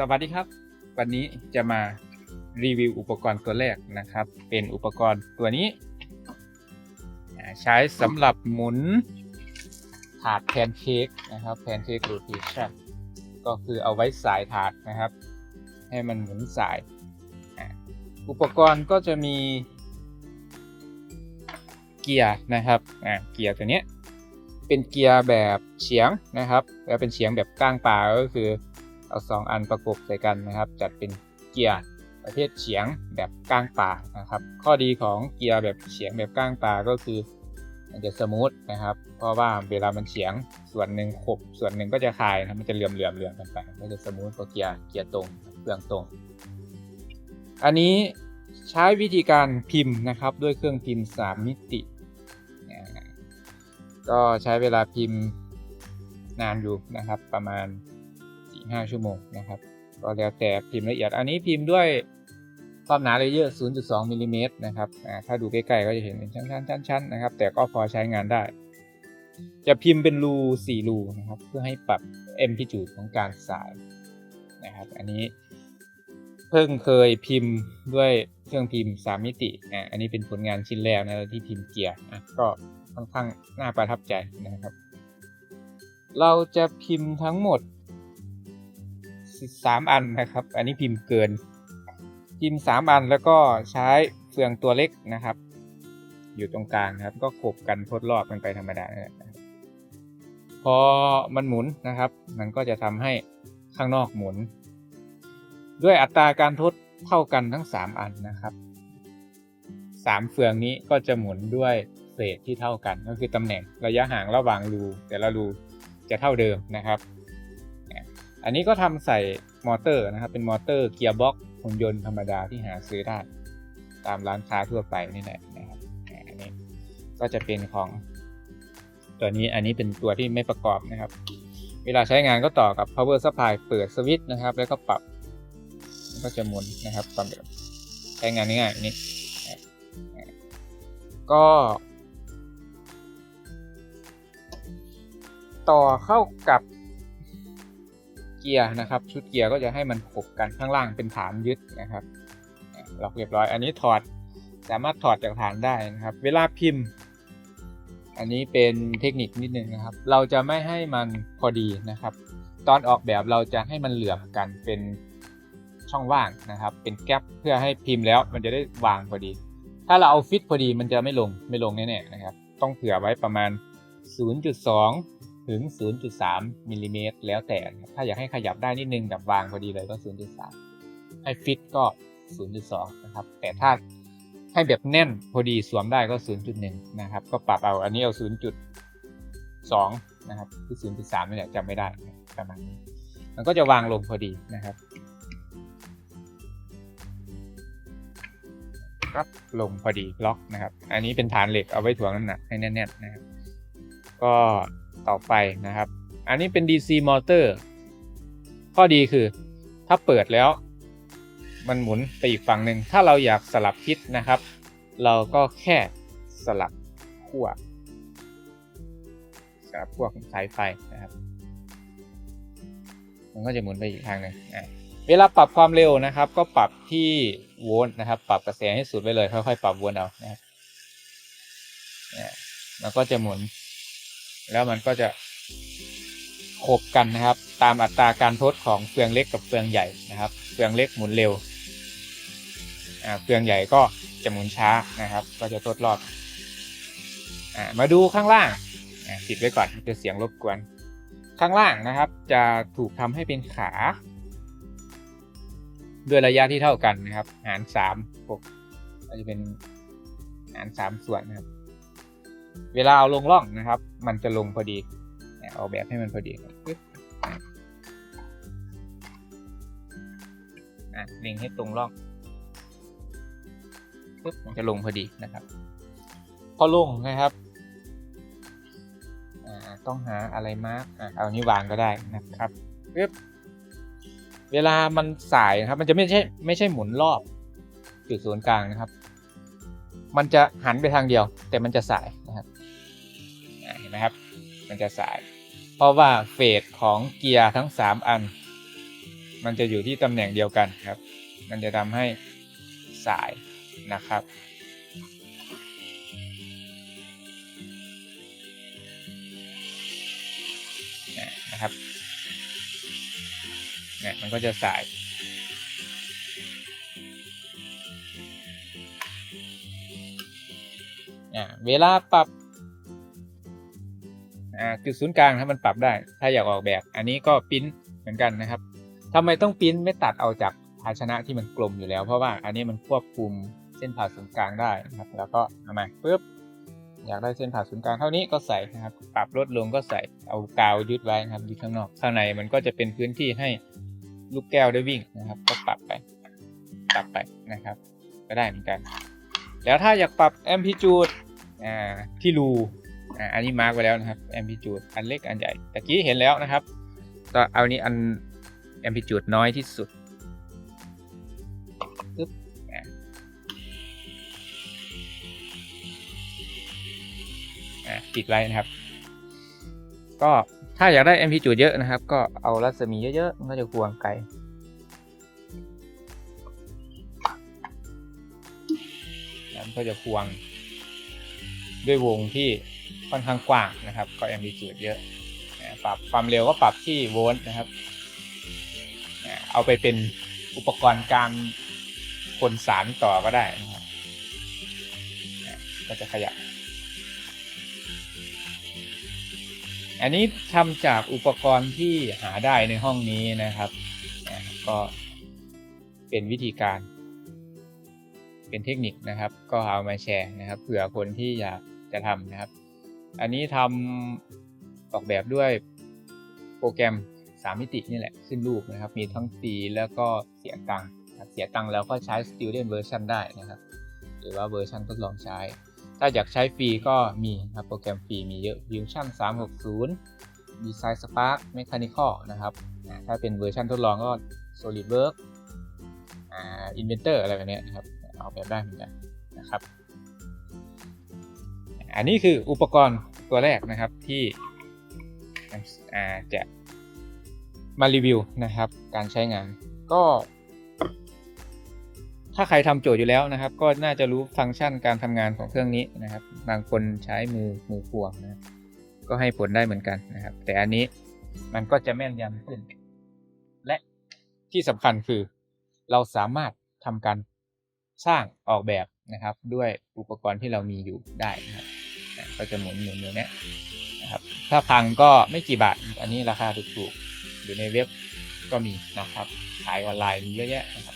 สวัสดีครับ วันนี้จะมารีวิวอุปกรณ์ตัวแรกนะครับ เป็นอุปกรณ์ตัวนี้ ใช้สำหรับหมุนถาดแพนเค้กนะครับแพนเค้กโรเ t ชันก็คือเอาไว้สายถาดนะครับ ให้มันหมุนสาย อุปกรณ์ก็จะมีเกียร์นะครับเกียร์ตัวนี้เป็นเกียร์แบบเฉียงนะครับ แล้วเป็นเฉียงแบบก้างปลาก็คือ เอาสองอันประกบใส่กันนะครับ จัดเป็นเกียร์ประเภทเฉียงแบบก้างปลานะครับ ข้อดีของเกียร์แบบเฉียงแบบก้างปลาก็คือ มันจะสมูทนะครับ เพราะว่าเวลามันเฉียงส่วนหนึ่งขบส่วนหนึ่งก็จะคลายนะมันจะเหลื่อมเหลื่อมเหลื่อมกันไปก็จะสมูทกว่าเกียร์เกียร์ตรงเปลืองตรง อันนี้ใช้วิธีการพิมพ์นะครับ ด้วยเครื่องพิมพ์ 3 มิติก็ใช้เวลาพิมพ์นานอยู่นะครับประมาณ 4-5ชั่วโมงนะครับ ก็แล้วแต่พิมพ์ละเอียด อันนี้พิมพ์ด้วยความหนาเลเยอร์ 0.2 มิลลิเมตรนะครับอ่าถ้าดูใกล้ๆก็จะเห็นเป็นชั้นๆชั้นๆนะครับ แต่ก็พอใช้งานได้ จะพิมพ์เป็นรู4รูนะครับ เพื่อให้ปรับ amplitude ของการสายนะครับ อันนี้เพิ่งเคยพิมพ์ด้วยเครื่องพิมพ์ 3 มิติอะอันนี้เป็นผลงานชิ้นแรกนะที่พิมพ์เกียร์อะก็ค่อนข้างน่าประทับใจนะครับ เราจะพิมพ์ทั้งหมด สามอันนะครับ อันนี้พิมพ์เกิน พิมพ์สามอันแล้วก็ใช้เฟืองตัวเล็กนะครับ อยู่ตรงกลางนะครับ ก็ขบกันทดรอบกันไปธรรมดาเนี่ยพอมันหมุนนะครับ มันก็จะทำให้ข้างนอกหมุน ด้วยอัตราการทดเท่ากันทั้ง 3 อันนะครับสามเฟืองนี้ก็จะหมุนด้วยเฟสที่เท่ากัน ก็คือตำแหน่งระยะห่างระหว่างรูแต่ละรูจะเท่าเดิมนะครับ อันนี้ก็ทำใส่มอเตอร์นะครับ เป็นมอเตอร์เกียร์บ็อกหุ่นยนต์ธรรมดาที่หาซื้อได้ ตามร้านค้าทั่วไปนี่แหละนะครับอันนี้ก็จะเป็นของตัวนี้อันนี้เป็นตัวที่ไม่ประกอบนะครับ เวลาใช้งานก็ต่อกับ power supply เปิดสวิตช์นะครับ แล้วก็ปรับก็จะหมุนนะครับความเร็วใช้งานง่ายๆนี้ก็ ต่อเข้ากับ กียร์นะครับ ชุดเกียร์ก็จะให้มันขบกันข้างล่างเป็นฐานยึดนะครับล็อกเรียบร้อย อันนี้ถอดสามารถถอดจากฐานได้นะครับ เวลาพิมพ์ อันนี้เป็นเทคนิคนิดนึงนะครับ เราจะไม่ให้มันพอดีนะครับ ตอนออกแบบเราจะให้มันเหลื่อมกันเป็นช่องว่างนะครับ เป็นแกลบเพื่อให้พิมพ์แล้วมันจะได้วางพอดี ถ้าเราเอาฟิตพอดีมันจะไม่ลงไม่ลงแน่ๆนะครับ ต้องเผื่อไว้ประมาณ 0.2 ถึง 0.3มิลลิเมตรแล้วแต่ครับถ้าอยากให้ขยับได้นิดนึงแบบวางพอดีเลยก็ 0.3 ให้ฟิตก็ 0.2 นะครับ แต่ถ้าให้แบบแน่นพอดีสวมได้ก็ 0.1 นะครับ ก็ปรับเอาอันนี้เอา 0.2 นะครับที่0.3นี่แหละจำไม่ได้ประมาณนี้มันก็จะวางลงพอดีนะครับครับลงพอดีล็อกนะครับ อันนี้เป็นฐานเหล็กเอาไว้ถ่วงน้ำหนักให้แน่นๆนะครับ ก็ ต่อไปนะครับ อันนี้เป็น DC มอเตอร์ ข้อดีคือถ้าเปิดแล้ว มันหมุนไปอีกฝั่งหนึ่ง ถ้าเราอยากสลับทิศนะครับ เราก็แค่สลับขั้วสลับขั้วของสายไฟนะครับ มันก็จะหมุนไปอีกทางหนึ่งเวลาปรับความเร็วนะครับ ก็ปรับที่โวลต์นะครับ ปรับกระแสให้สุดไปเลยค่อยๆปรับโวลต์เอานะครับเนี่มันก็จะหมุน แล้วมันก็จะขบกันนะครับ ตามอัตราการทดของเฟืองเล็กกับเฟืองใหญ่นะครับ เฟืองเล็กหมุนเร็วอ่าเฟืองใหญ่ก็จะหมุนช้านะครับ ก็จะทดรอบอ่ามาดูข้างล่างปิดไว้ก่อนจะเสียงรบกวน ข้างล่างนะครับ จะถูกทำให้เป็นขา ด้วยระยะที่เท่ากันนะครับ หารสามหกก็จะเป็นหารสามส่วนนะครับ เวลาเอาลงร่องนะครับ มันจะลงพอดีเอาแบบให้มันพอดีอะเล็งให้ตรงร่องปึ๊บมันจะลงพอดีนะครับ พอลงนะครับต้องหาอะไรมาร์กเอานี้วางก็ได้นะครับปึ๊บเวลามันสายนะครับ มันจะไม่ใช่ไม่ใช่หมุนรอบจุดศูนย์กลางนะครับ มันจะหันไปทางเดียว แต่มันจะสาย นะครับ มันจะสาย เพราะว่าเฟสของเกียร์ทั้ง 3 อัน มันจะอยู่ที่ตำแหน่งเดียวกันครับ มันจะทำให้สายนะครับนะครับเนี่ยมันก็จะสายอ่าเวลาปรับ อ่าจุดศูนย์กลางครับมันปรับได้ ถ้าอยากออกแบบ อันนี้ก็ปริ้นเหมือนกันนะครับทำไมต้องปริ้นไม่ตัดเอาจากภาชนะที่มันกลมอยู่แล้ว เพราะว่าอันนี้มันควบคุมเส้นผ่าศูนย์กลางได้นะครับ แล้วก็เอามาปุ๊บอยากได้เส้นผ่าศูนย์กลางเท่านี้ก็ใส่นะครับ ปรับลดลงก็ใส่เอากาวยึดไว้นะครับยึดข้างนอก ข้างในมันก็จะเป็นพื้นที่ให้ลูกแก้วได้วิ่งนะครับ ก็ปรับไป ปรับไปนะครับ ก็ได้เหมือนกัน แล้วถ้าอยากปรับ amplitude อ่าที่รู อันนี้มาร์กไว้แล้วนะครับ amplitude อันเล็กอันใหญ่ตะกี้เห็นแล้วนะครับก็เอานี้อัน amplitude น้อยที่สุดปึ๊บอ่าจีดไว้นะครับ ก็ถ้าอยากได้ amplitude เยอะนะครับ ก็เอารัศมีเยอะๆมันก็จะควงไกลมันก็จะควงด้วยวงที่ ค่อนข้างกว้างนะครับก็ amplitude เยอะนะปรับความเร็วก็ปรับที่โวลต์นะครับนะเอาไปเป็นอุปกรณ์การคนสารต่อก็ได้นะครับนะก็จะขยับ อันนี้ทำจากอุปกรณ์ที่หาได้ในห้องนี้นะครับนะก็เป็นวิธีการ เป็นเทคนิคนะครับ ก็เอามาแชร์นะครับ เผื่อคนที่อยากจะทำนะครับ อันนี้ทำออกแบบด้วยโปรแกรม 3 มิตินี่แหละ ขึ้นรูปนะครับ มีทั้งฟรีแล้วก็เสียตังค์เสียตังค์แล้วก็ใช้ Student Version ได้นะครับ หรือว่าเวอร์ชันทดลองใช้ ถ้าอยากใช้ฟรีก็มีนะครับโปรแกรมฟรีมีเยอะ Fusion 360 Design Spark Mechanical นะครับ ถ้าเป็นเวอร์ชันทดลองก็ SolidWorks อ่า Inventor อะไรแบบนี้นะครับออกแบบได้เหมือนกันนะครับ อันนี้คืออุปกรณ์ตัวแรกนะครับที่อ่าจะมารีวิวนะครับการใช้งานก็ ถ้าใครทำโจทย์อยู่แล้วนะครับ ก็น่าจะรู้ฟังก์ชันการทำงานของเครื่องนี้นะครับ บางคนใช้มือมือพวงนะก็ให้ผลได้เหมือนกันนะครับ แต่อันนี้มันก็จะแม่นยำขึ้น และที่สำคัญคือเราสามารถทำการสร้างออกแบบนะครับ ด้วยอุปกรณ์ที่เรามีอยู่ได้นะครับ ก็จะหมุนหมุนอย่เนี้ยนะครับ ถ้าพังก็ไม่กี่บาท อันนี้ราคาถูกๆอยู่ในเว็บก็มีนะครับ ขายออนไลน์มีเยอะแยะนะครับ